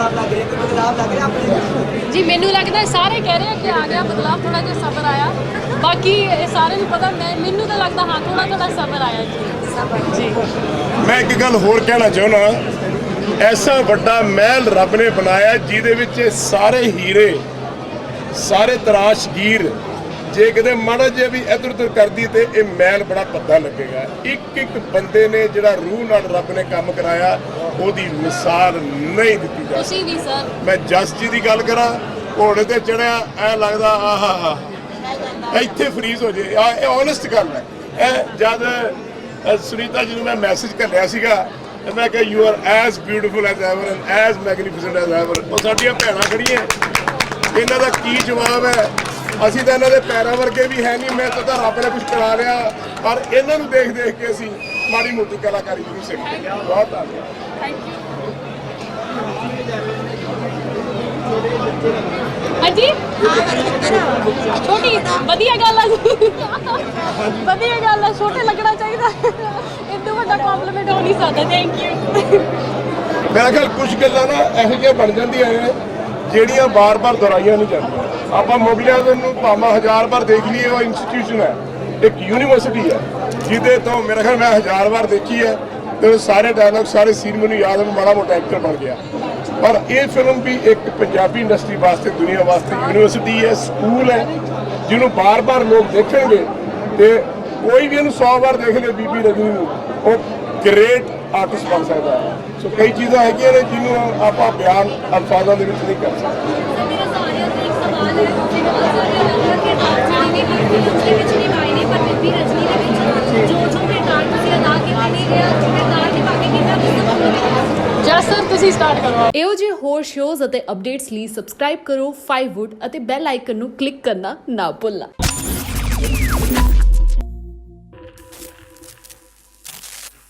ਬਦਲਾਅ ਲੱਗ ਰਿਹਾ ਕੋਈ ਬਦਲਾਅ ਲੱਗ ਰਿਹਾ ਆਪਣੇ ਜੀ ਮੈਨੂੰ ਲੱਗਦਾ ਸਾਰੇ ਕਹਿ ਰਹੇ ਆ ਕਿ ਆ ਗਿਆ ਬਦਲਾਅ ਥੋੜਾ ਜਿਹਾ ਸਬਰ ਆਇਆ। ਬਾਕੀ ਇਹ ਸਾਰਿਆਂ ਨੂੰ ਪਤਾ ਮੈਂ ਮੈਨੂੰ ਤਾਂ ਲੱਗਦਾ ਹਾਂ ਥੋੜਾ ਥੋੜਾ ਸਬਰ ਆਇਆ ਜੀ। ਜੀ। ਮੈਂ ਇੱਕ ਗੱਲ ਹੋਰ ਕਹਿਣਾ ਚਾਹੁੰਦਾ ਐਸਾ ਵੱਡਾ ਮਹਿਲ ਰੱਬ ਨੇ ਬਣਾਇਆ ਜਿਹਦੇ ਵਿੱਚ ਸਾਰੇ ਹੀਰੇ ਸਾਰੇ ਤਰਾਸ਼ਗੀਰ ਜੇ ਕਿਤੇ ਮਾੜਾ ਜਿਹਾ ਵੀ ਇਧਰ ਉਧਰ ਕਰਦੀ ਤੇ ਇਹ ਮਹਿਲ ਬੜਾ ਪੱਦਾ ਲੱਗੇਗਾ। ਇੱਕ ਇੱਕ ਬੰਦੇ ਨੇ ਜਿਹੜਾ ਰੂਹ ਨਾਲ ਰੱਬ ਨੇ ਕੰਮ ਕਰਾਇਆ ਉਹਦੀ ਮਿਸਾਲ ਨਹੀਂ ਦਿੱਤੀ ਜਾ ਤੁਸੀਂ ਵੀ ਸਰ। ਮੈਂ ਜਸ ਜੀ ਦੀ ਗੱਲ ਕਰਾਂ ਘੋੜੇ ਤੇ ਚੜਿਆ ਐ ਲੱਗਦਾ ਆਹਾ ਹਾ ਇੱਥੇ ਫਰੀਜ਼ ਹੋ ਜੇ। ਆ ਇਹ ਓਨੈਸਟ ਗੱਲ ਹੈ। ਇਹ ਜਦ ਸੁਨੀਤਾ ਜੀ ਨੂੰ ਮੈਂ ਮੈਸੇਜ ਘੱਲਿਆ ਸੀਗਾ ਤੇ ਮੈਂ ਕਿਹਾ you are as beautiful as ever and as magnificent as ever ਉਹ ਸਾਡੀਆਂ ਭੈਣਾਂ ਖੜੀਆਂ ਇਹਨਾਂ ਦਾ ਕੀ ਜਵਾਬ ਹੈ? ਅਸੀਂ ਤਾਂ ਇਹਨਾਂ ਦੇ ਪੈਰਾਂ ਵਰਗੇ ਵੀ ਹੈ ਨਹੀਂ ਮੈਂ ਤਾਂ ਤਾਂ ਰੱਬ ਨੇ ਕੁਝ ਕਰਾ ਲਿਆ। ਪਰ ਇਹਨਾਂ ਨੂੰ ਦੇਖ ਦੇਖ ਕੇ ਅਸੀਂ ਮਾੜੀ ਮੋਟੀ ਕਲਾਕਾਰੀ ਵੀ ਸਿੱਖਦੇ ਬਹੁਤ ਧੰਨਵਾਦ। ਥੈਂਕ ਯੂ ਹਾਂਜੀ? ਛੋਟੀ ਵਧੀਆ ਗੱਲ ਆ। ਵਧੀਆ ਗੱਲ ਆ ਛੋਟੇ ਲੱਗਣਾ ਚਾਹੀਦਾ। ਇਦੋਂ ਵੱਡਾ ਕੰਪਲੀਮੈਂਟ ਹੋ ਨਹੀਂ ਸਕਦਾ ਥੈਂਕ ਯੂ ਮੇਰਾ ਖਿਆਲ ਕੁਝ ਗੱਲਾਂ ਨਾ ਇਹੋ ਜਿਹੀਆਂ ਬਣ ਜਾਂਦੀਆਂ ਨੇ। ਜਿਹੜੀਆਂ ਬਾਰ-ਬਾਰ ਦੁਹਰਾਈਆਂ ਨਹੀਂ ਜਾਂਦੀਆਂ। ਆਪਾਂ ਮੁਗਲਿਆਂ ਨੂੰ ਭਾਵੇਂ ਹਜ਼ਾਰ ਵਾਰ ਦੇਖ ਲਈਏ, ਉਹ ਇੰਸਟੀਟਿਊਸ਼ਨ ਹੈ। ਇੱਕ ਯੂਨੀਵਰਸਿਟੀ ਹੈ, ਜਿਹਦੇ ਤੋਂ ਮੇਰਾ ਖਿਆਲ ਮੈਂ ਹਜ਼ਾਰ ਵਾਰ ਦੇਖੀ ਹੈ ਤੇ ਸਾਰੇ ਡਾਇਲੌਗ ਸਾਰੇ ਸੀਨ ਮੈਨੂੰ ਯਾਦ ਹਨ ਮਾੜਾ ਮੋਟਾ ਐਕਟਰ ਬਣ ਗਿਆ। ਪਰ ਇਹ ਫਿਲਮ ਵੀ ਇੱਕ ਪੰਜਾਬੀ ਇੰਡਸਟਰੀ ਵਾਸਤੇ, ਦੁਨੀਆ ਵਾਸਤੇ ਯੂਨੀਵਰਸਿਟੀ ਹੈ ਸਕੂਲ ਹੈ, ਜਿਹਨੂੰ ਬਾਰ-ਬਾਰ ਲੋਕ ਦੇਖਣਗੇ ਤੇ ਕੋਈ ਵੀ ਇਹਨੂੰ 100 ਵਾਰ ਦੇਖ ਲੇ ਬੀਬੀ ਰਜਨੀ ਨੂੰ। ਉਹ ਗ੍ਰੇਟ ਆਰਟਿਸਟ ਬਣ ਸਕਦਾ ਹੈ। ਸੋ ਕਈ ਚੀਜ਼ਾਂ ਹੈਗੀਆਂ ਨੇ ਜਿਹਨੂੰ ਆਪਾਂ ਬਿਆਨ ਅਲਫਾਜ਼ਾਂ ਦੇ ਵਿੱਚ ਨਹੀਂ ਕਰ ਸਕਦੇ। ਜਸ ਸਰ ਤੁਸੀਂ ਸਟਾਰਟ ਕਰੋ ਇਹੋ ਜਿਹੇ ਹੋਰ ਸ਼ੋਜ਼ ਅਤੇ ਅਪਡੇਟਸ ਲਈ ਸਬਸਕ੍ਰਾਈਬ ਕਰੋ 5wood ਅਤੇ ਬੈਲ ਆਈਕਨ ਨੂੰ ਕਲਿੱਕ ਕਰਨਾ ਨਾ ਭੁੱਲਣਾ।